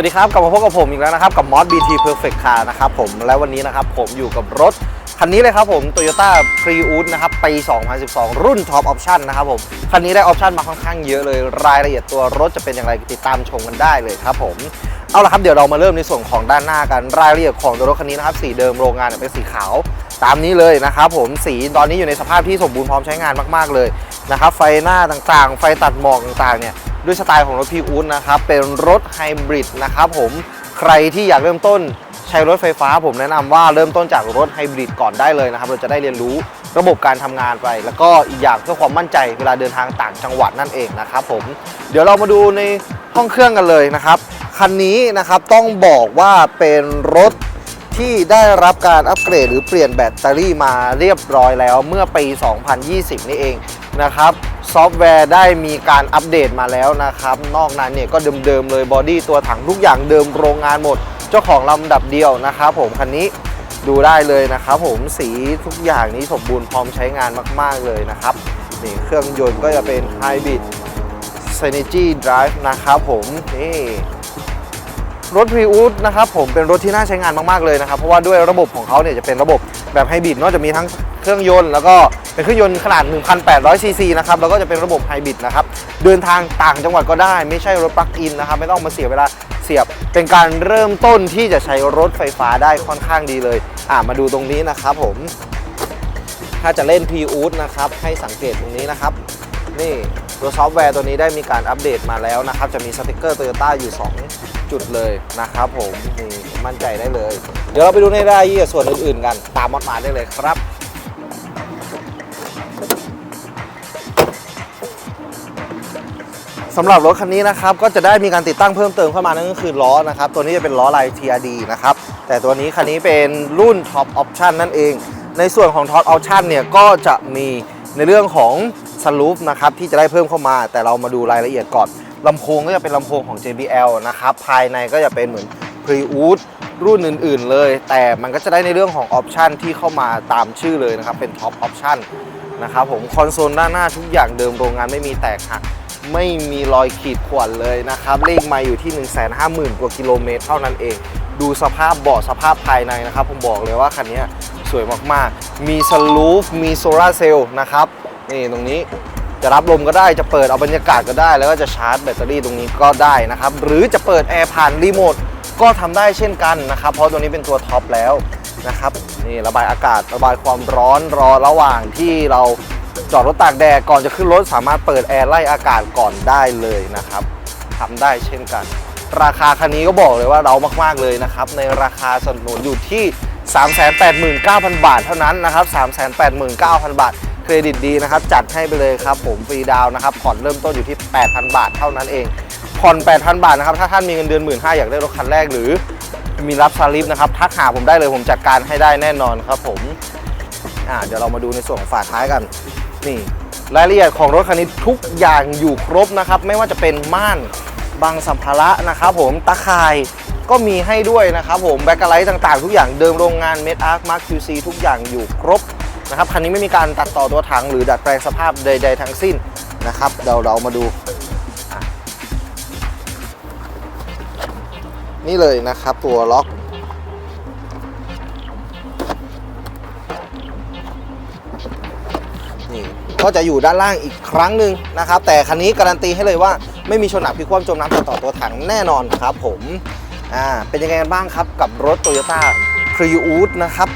สวัสดีครับ กลับมาพบกับผมอีกแล้วนะครับ กับ Mod BT Perfect Car นะครับผมและวันนี้นะครับผมอยู่กับรถ คันนี้เลยครับผม Toyota Prius นะครับปี 2012 รุ่น Top Option นะครับผม คันนี้ได้ออปชันมาค่อนข้างเยอะเลย รายละเอียดตัวรถจะเป็นอย่างไรติดตามชมกันได้เลยครับผมเอาละครับเดี๋ยวเรามาเริ่มในส่วนของด้านหน้ากันรายละเอียดของตัวรถคันนี้นะครับสีเดิมโรงงานเนี่ยเป็นสีขาว ตามนี้เลยนะครับผมสีตอนนี้อยู่ในสภาพที่สมบูรณ์พร้อมใช้งานมาก ๆเลยนะครับไฟหน้าต่างๆ ไฟตัดหมอกต่างๆเนี่ย ด้วยสไตล์ของรถพีอูดนะครับ เป็นรถไฮบริดนะครับผมใครที่อยากเริ่มต้นใช้รถไฟฟ้า ผมแนะนำว่าเริ่มต้นจากรถไฮบริดก่อนได้เลยนะครับ เราจะได้เรียนรู้ระบบการทำงานไป แล้วก็อีกอย่างเพื่อความมั่นใจเวลาเดินทางต่างจังหวัดนั่นเองนะครับผมเดี๋ยวเรามาดูในห้องเครื่องกันเลยนะครับคันนี้นะครับต้องบอกว่าเป็นรถที่ได้รับการอัปเกรดหรือเปลี่ยนแบตเตอรี่มาเรียบร้อยแล้วเมื่อปี 2020 นี่เองนะครับ ซอฟต์แวร์ได้มีการอัปเดตมาแล้วนะครับ นอกนั้นเนี่ยก็เดิมๆเลยบอดี้ตัวถังทุกอย่างเดิมโรงงานหมด เจ้าของลำดับเดียวนะครับผมคันนี้ดูได้เลยนะครับผมสีทุกอย่างนี้สมบูรณ์พร้อมใช้งานมาก ๆเลยนะครับนี่เครื่องยนต์ก็จะเป็น Hybrid Synergy Drive นะครับผมนี่รถ p r i u s นะครับผมเป็นรถที่น่าใช้งานมาก ๆ เลยนะครับ เพราะว่าด้วยระบบของเขาเนี่ยจะเป็นระบบแบบไฮบริดเนอะจะมีทั้งเครื่องยนต์แล้วก็เป็นเครื่องยนต์ขนาด 1,800 ซีซีนะครับ แล้วก็จะเป็นระบบไฮบริดนะครับ เดินทางต่างจังหวัดก็ได้ ไม่ใช่รถปลั๊กอินนะครับ ไม่ต้องมาเสียเวลาเสียบ เป็นการเริ่มต้นที่จะใช้รถไฟฟ้าได้ค่อนข้างดีเลย อ่ามาดูตรงนี้นะครับผม ถ้าจะเล่น p r i u s นะครับ ให้สังเกตตรงนี้นะครับ นี่ตัวซอฟต์แวร์ตัวนี้ได้มีการอัปเดตมาแล้วนะครับ จะมีสติกเกอร์ Toyota อยู่ 2 จุดเลยนะครับผมนี่มั่นใจได้เลย เดี๋ยวเราไปดูในรายละเอียดส่วนอื่นๆกัน ตามมอดมาได้เลยครับ สำหรับรถคันนี้นะครับก็จะได้มีการติดตั้งเพิ่มเติมเข้ามานั่นก็คือล้อนะครับตัวนี้จะเป็นล้อลาย TRD นะครับแต่ตัวนี้คันนี้เป็นรุ่น Top Option นั่นเอง ในส่วนของ Top Option เนี่ยก็จะมีในเรื่องของสลูปนะครับที่จะได้เพิ่มเข้ามา แต่เรามาดูรายละเอียดก่อนลำโพงก็จะเป็นลำโพงของ JBL นะครับภายในก็จะเป็นเหมือน Prius รุ่นอื่น ๆ เลย แต่มันก็จะได้ในเรื่องของออปชันที่เข้ามาตามชื่อเลยนะครับเป็น Top Option นะครับผมคอนโซลด้านหน้าทุกอย่างเดิมโรงงานไม่มีแตกหักไม่มีรอยขีดข่วนเลยนะครับเลขไมาอยู่ที่ 150,000 กว่ากิโลเมตรเท่านั้นเอง ดูสภาพเบาะสภาพภายในนะครับ ผมบอกเลยว่าคันนี้สวยมากๆ มีสลูฟมีโซลาร์เซลล์นะครับนี่ตรงนี้จะรับลมก็ได้จะเปิดเอาบรรยากาศก็ได้ แล้วก็จะชาร์จแบตเตอรี่ตรงนี้ก็ได้นะครับ หรือจะเปิดแอร์ผ่านรีโมทก็ทำได้เช่นกันนะครับ เพราะตัวนี้เป็นตัวท็อปแล้ว นะครับนี่ระบายอากาศระบายความร้อนรอระหว่างที่เราจอดรถตากแดดก่อนจะขึ้นรถสามารถเปิดแอร์ไล่อากาศก่อนได้เลยนะครับทำได้เช่นกัน ราคาคันนี้ก็บอกเลยว่าเรามากๆเลยนะครับ ในราคาสนุนอยู่ที่ 389,000 บาทเท่านั้นนะครับ 389,000 บาท เครดิตดีนะครับ จัดให้ไปเลยครับ ผมฟรีดาวนะครับผ่อนเริ่มต้นอยู่ที่ 8,000 บาทเท่านั้นเองผ่อน 8,000 บาทนะครับถ้าท่านมีเงินเดือน 1 5ื่นอยากได้รถคันแรกหรือ มีรับสลิปนะครับทักหาผมได้เลยผมจัดการให้ได้แน่นอนครับผมอ่าเดี๋ยวเรามาดูในส่วนของฝาท้ายกันนี่รายละเอียดของรถคันนี้ทุกอย่างอยู่ครบนะครับ ไม่ว่าจะเป็นม่านบางสัมภาระนะครับผมตะข่ายก็มีให้ด้วยนะครับผมแบ็คไลท์ต่างๆ ทุกอย่างเดิมโรงงานเมดอาร์คมาร์คคิวซีทุกอย่างอยู่ครบนะครับคันนี้ไม่มีการตัดต่อตัวถังหรือดัดแปลงสภาพใด ๆ ทั้งสิ้นนะครับเดี๋ยวเรามาดู นี่เลยนะครับ ตัวล็อก นี่ก็จะอยู่ด้านล่างอีกครั้งหนึ่งนะครับ แต่คันนี้การันตีให้เลยว่าไม่มีชนหนักพิกคว่ำจมน้ำตัดต่อตัวถังแน่นอนครับผมอ่าเป็นยังไงกันบ้างครับกับรถ Toyota Prius นะครับ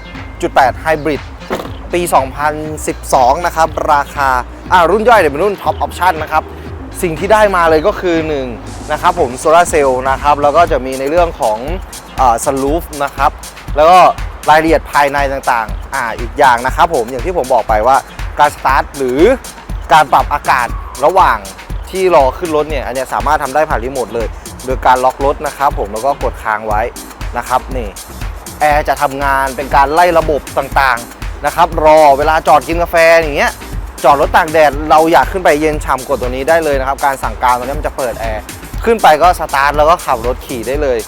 1.8 Hybrid ปี 2012 นะครับ ราคาอ่ารุ่นย่อยเนี่ยวเป็นรุ่น Top Option นะครับ สิ่งที่ได้มาเลยก็คือ1นะครับผมโซลาเซลล์นะครับแล้วก็จะมีในเรื่องของสลูฟนะครับแล้วก็รายละเอียดภายในต่างๆอ่าอีกอย่างนะครับผมอย่างที่ผมบอกไปว่าการสตาร์ทหรือการปรับอากาศระหว่างที่รอขึ้นรถเนี่ยอันนี้สามารถทำได้ผ่านรีโมทเลย โดยการล็อกรถนะครับผมแล้วก็กดค้างไว้นะครับนี่แอร์จะทำงานเป็นการไล่ระบบต่างๆนะครับรอเวลาจอดกินกาแฟอย่างเงี้ย จอดรถตากแดดเราอยากขึ้นไปเย็นฉ่ำกดตัวนี้ได้เลยนะครับ การสั่งการตัวนี้มันจะเปิดแอร์ขึ้นไปก็สตาร์ทแล้วก็ขับรถขี่ได้เลย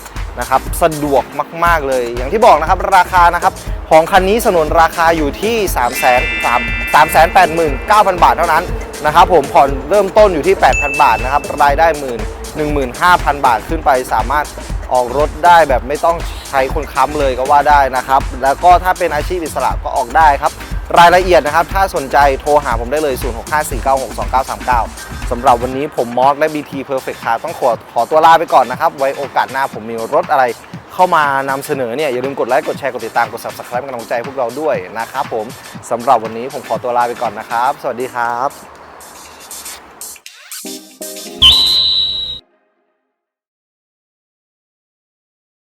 นะครับสะดวกมาก ๆ เลย อย่างที่บอกนะครับราคานะครับของคันนี้สนุนราคาอยู่ที่ 3 3 3 8 9 0 0 0 บาทเท่านั้นนะครับผมผ่อนเริ่มต้นอยู่ที่ 8,000 บาทนะครับรายได้หมื่น15,000 บาทขึ้นไปสามารถออกรถได้แบบไม่ต้องใช้คนค้ำเลยก็ว่าได้นะครับ แล้วก็ถ้าเป็นอาชีพอิสระก็ออกได้ครับ รายละเอียดนะครับ ถ้าสนใจโทรหาผมได้เลย 0654962939 สำหรับวันนี้ผมมอสและ BT Perfect Car ต้องขอขอตัวลาไปก่อนนะครับ ไว้โอกาสหน้าผมมีรถอะไรเข้ามานำเสนอเนี่ย อย่าลืมกดไลค์ กดแชร์ กดติดตาม กด subscribe เป็นกำลังใจพวกเราด้วยนะครับผมสำหรับวันนี้ผมขอตัวลาไปก่อนนะครับ สวัสดีครับ